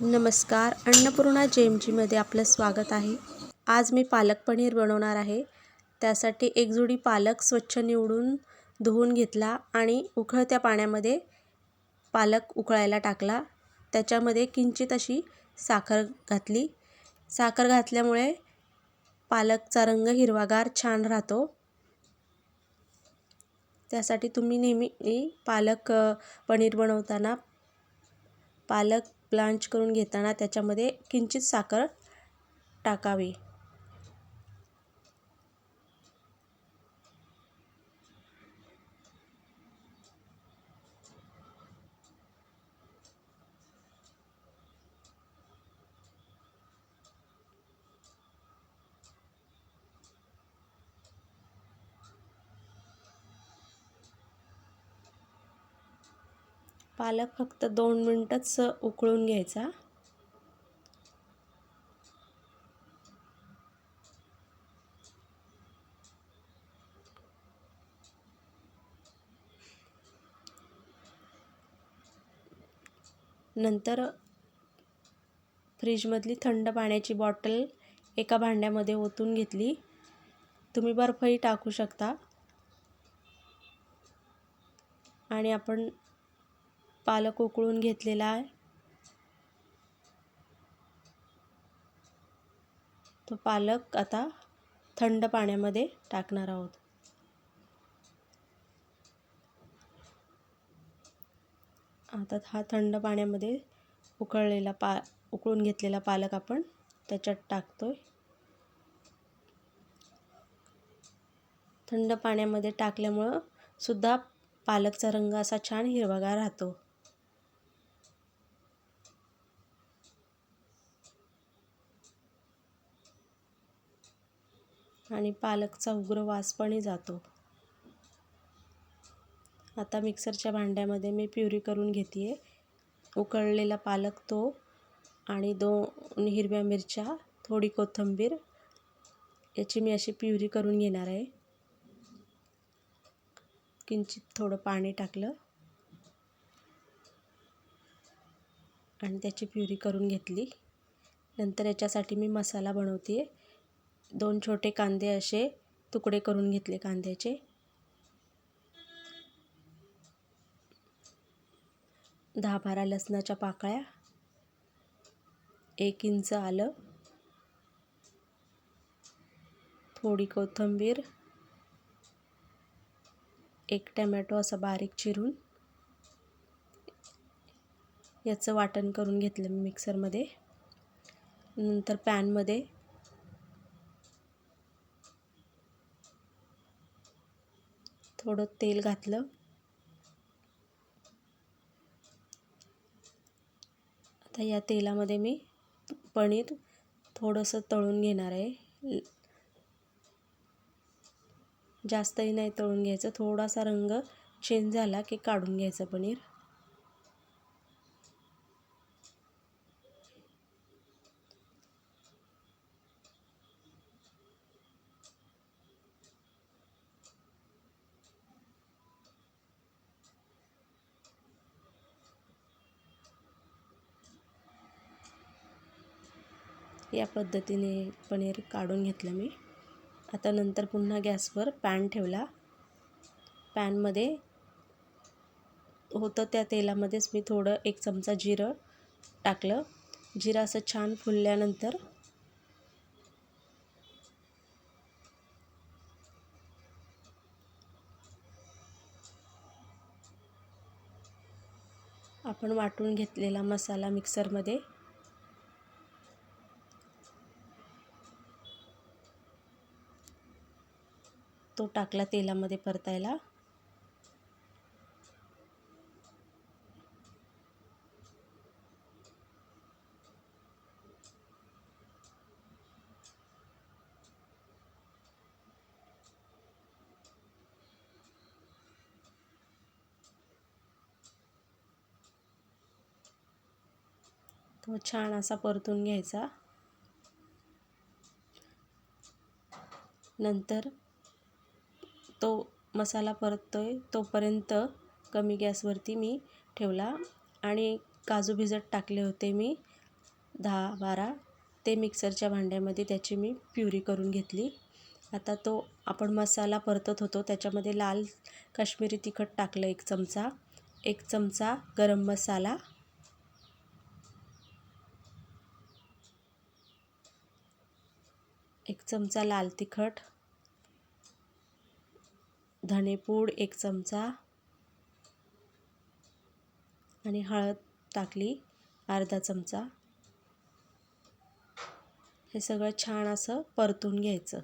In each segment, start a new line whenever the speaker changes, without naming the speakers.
नमस्कार अन्नपूर्णा जे एम जीमध्ये आपलं स्वागत आहे. आज मी पालक पनीर बनवणार आहे. त्यासाठी एक जुडी पालक स्वच्छ निवडून धुवून घेतला आणि उकळत्या पाण्यामध्ये पालक उकळायला टाकला. त्याच्यामध्ये किंचित अशी साखर घातली. साखर घातल्यामुळे पालकचा रंग हिरवागार छान राहतो. त्यासाठी तुम्ही नेहमी पालक पनीर बनवताना पालक ब्लांच करून घेताना त्याच्यामध्ये किंचित साखर टाकावी. पालक फक्त दोन मिनटंच उकळून घ्यायचा. नंतर फ्रीजमधली थंड पाण्याची बॉटल एका भांड्यामध्ये ओतून घेतली. तुम्ही बर्फही टाकू शकता. आणि आपण पालक उकळून घेतलेला आहे. तो पालक आता थंड पाण्यामध्ये टाकणार आहोत. आता हा थंड पाण्यामध्ये उकळलेला पा उकळून घेतलेला पालक आपण त्याच्यात टाकतोय. थंड पाण्यामध्ये टाकल्यामुळं सुद्धा पालकचा रंग असा छान हिरवागार राहतो. आणि पालकचा उग्र वासपणही जातो. आता मिक्सरच्या भांड्यामध्ये मी प्युरी करून घेते आहे उकळलेला पालक तो आणि दोन हिरव्या मिरच्या थोडी कोथिंबीर याची मी अशी प्युरी करून घेणार आहे. किंचित थोडं पाणी टाकलं आणि त्याची प्युरी करून घेतली. नंतर याच्यासाठी मी मसाला बनवते आहे दोन छोटे कांदे असे तुकडे करून घेतले कांद्याचे. दहा बारा लसणाच्या पाकळ्या. एक इंच आलं. थोडी कोथिंबीर. एक टमॅटो असा बारीक चिरून. याचं वाटण करून घेतलं मी मिक्सरमध्ये. नंतर पॅनमध्ये थोडं तेल घातलं. आता या तेलामध्ये मी पनीर थोडंसं तळून घेणार आहे. जास्तही नाही तळून घ्यायचं. थोडासा रंग चेंज झाला की काढून घ्यायचं पनीर. या पद्धतीने पनीर काढून घेतलं मी. आता नंतर पुन्हा गॅसवर पॅन ठेवला. पॅनमध्ये होतं त्या तेलामध्येच मी थोडं एक चमचा जिरं टाकलं. जिरं असं छान फुलल्यानंतर आपण वाटून घेतलेला मसाला मिक्सरमध्ये तो टाकला तेलामध्ये परतायला. तो छान असा परतून घ्यायचा. नंतर मसाला परततो आहे तोपर्यंत कमी गॅसवरती मी ठेवला आणि काजू भिजत टाकले होते मी दहा बारा. ते मिक्सरच्या भांड्यामध्ये त्याची मी प्युरी करून घेतली. आता तो आपण मसाला परतत होतो त्याच्यामध्ये लाल काश्मीरी तिखट टाकलं एक चमचा. एक चमचा गरम मसाला. एक चमचा लाल तिखट. धनेपूड एक चमचा आणि हळद टाकली अर्धा चमचा. हे सगळं छान असं परतून घ्यायचं.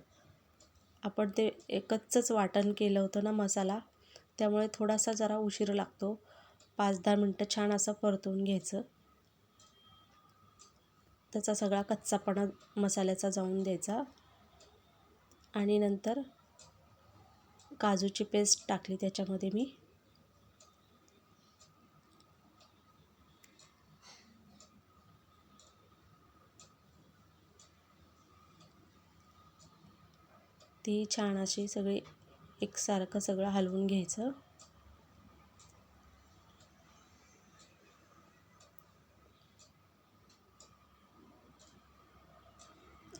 आपण ते एकच वाटण केलं होतं ना मसाला त्यामुळे थोडासा जरा उशीर लागतो. पाच दहा मिनटं छान असं परतून घ्यायचं. त्याचा सगळा कच्चापणा मसाल्याचा जाऊन द्यायचा. आणि नंतर काजूची पेस्ट टाकली त्याच्यामध्ये मी. ती छान अशी सगळी एकसारखं सगळं हलवून घ्यायचं.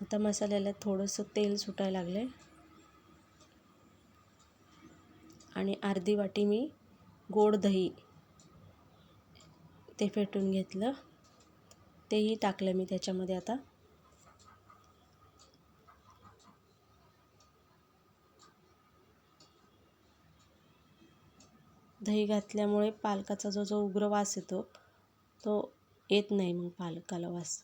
आता मसाल्याला थोडंसं तेल सुटायला लागलं आहे आणि अर्धी वाटी मी गोड दही ते फेटून घेतलं. तेही टाकलं मी त्याच्यामध्ये आता. दही घातल्यामुळे पालकाचा जो जो उग्र वास येतो तो येत नाही मग पालकाला वास.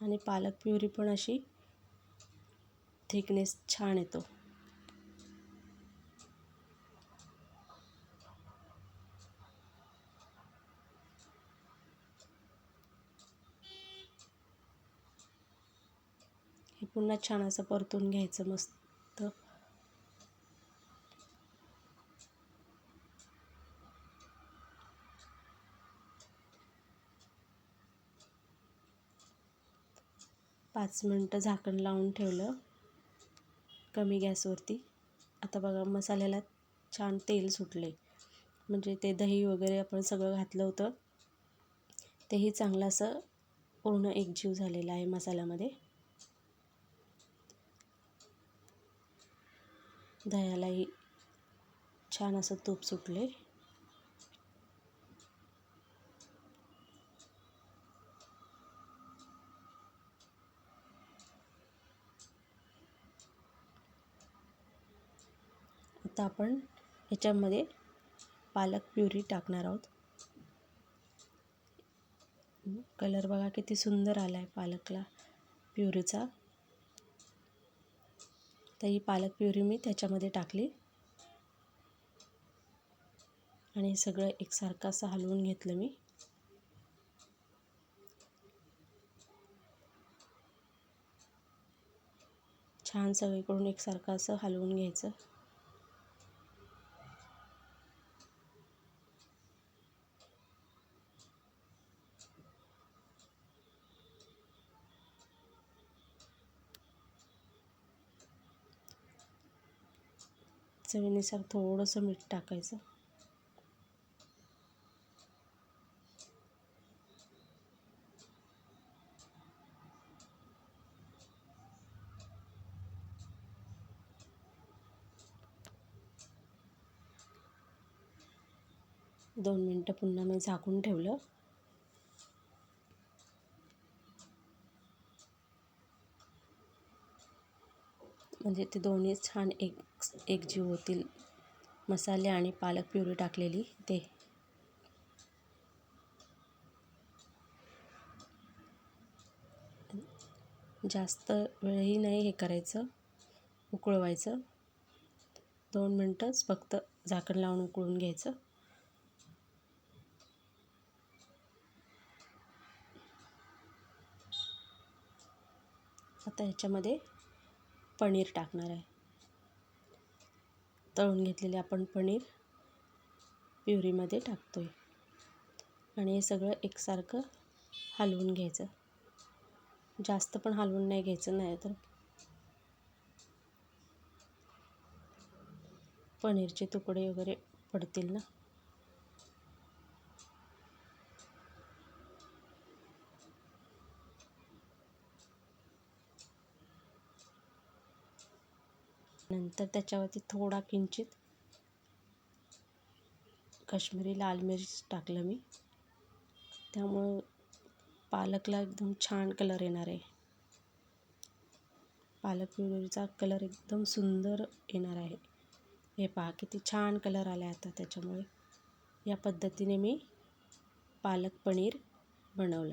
आणि पालक प्युरी पण अशी थिकनेस छान येतो. हे पुन्हा छान असं परतून घ्यायचं मस्त. पाच मिनटं झाकण लावून ठेवलं. कमी गॅसवरती. आता बघा मसाल्याला छान तेल सुटले म्हणजे ते दही वगैरे आपण सगळं घातलं होतं. तेही चांगलं असं पूर्ण एकजीव झालेलं आहे मसाल्यामध्ये. दह्यालाही छान असं तूप सुटले आता आपण ह्याच्यामध्ये पालक प्युरी टाकणार आहोत. कलर बघा किती सुंदर आला आहे पालकला प्युरीचा. तर ही पालक प्युरी मी त्याच्यामध्ये टाकली. आणि सगळं एकसारखं असं हलवून घेतलं मी. छान सगळीकडून एकसारखं असं हलवून घ्यायचं. चवीनुसार थोडंसं मीठ टाकायचं. दोन मिनटं पुन्हा मी झाकून ठेवलं. म्हणजे ते दोन्ही छान एक एकजीव होतील. मसाले आणि पालक प्युरी टाकलेली ते. जास्त वेळही नाही हे करायचं उकळवायचं. दोन मिनटंच फक्त झाकण लावून उकळून घ्यायचं. आता ह्याच्यामध्ये पनीर टाकणार आहे. तळून घेतलेले आपण पनीर प्युरीमध्ये टाकतो आहे आणि हे सगळं एकसारखं हलवून घ्यायचं. जास्त पण हलवून नाही घ्यायचं नाही तर पनीरचे तुकडे वगैरे पडतील ना? नंतर त्याच्यावरती थोडा किंचित काश्मिरी लाल मिर्च टाकलं मी. त्यामुळं पालकला एकदम छान कलर येणार आहे. पालक पिवळीचा कलर एकदम सुंदर येणार आहे. हे पहा किती छान कलर आला आहे आता त्याच्यामुळे. या पद्धतीने मी पालक पनीर बनवलं.